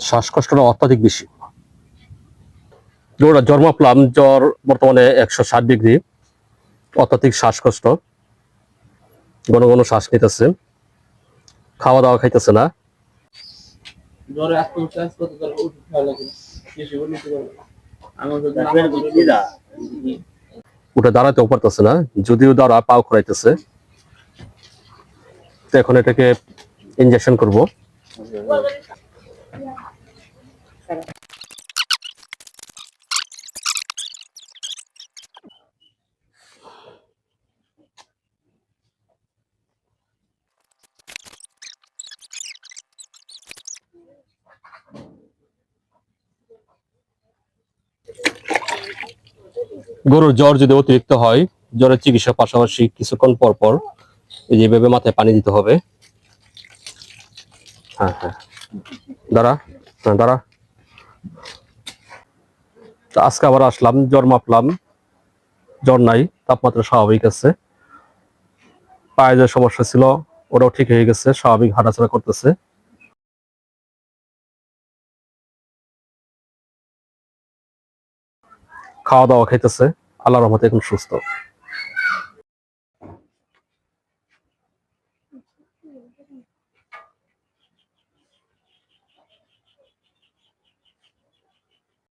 শ্বাসকষ্টটা অত্যাধিক বেশি। যেটা জ্বর মাপলাম জ্বর বর্তমানে একশো ষাট ডিগ্রি অত্যাধিক শ্বাসকষ্ট ঘন ঘন শ্বাস নিতেছে খাওয়া দাওয়া খাইতেছে না উঠে দাঁড়াতেও পারতেছে না যদিও দাঁড়া পাও খড়াইতেছে তো এখন এটাকে ইনজেকশন করব। গরুর জ্বর যদি অতিরিক্ত হয়, জ্বরের চিকিৎসার পাশাপাশি কিছুক্ষণ পর পর এই যে মাথায় পানি দিতে হবে। হ্যাঁ হ্যাঁ। দাঁড়া হ্যাঁ দাঁড়া। আজকে আবার আসলাম, জ্বর মাপলাম, জ্বর নাই, তাপমাত্রা স্বাভাবিক আছে। পায়ে যে সমস্যা ছিল, ওটাও ঠিক হয়ে গেছে, স্বাভাবিক হাঁটাচলা করতেছে। খাওয়া দাওয়া খাইতেছে আল্লাহ রহমতে এখন সুস্থ।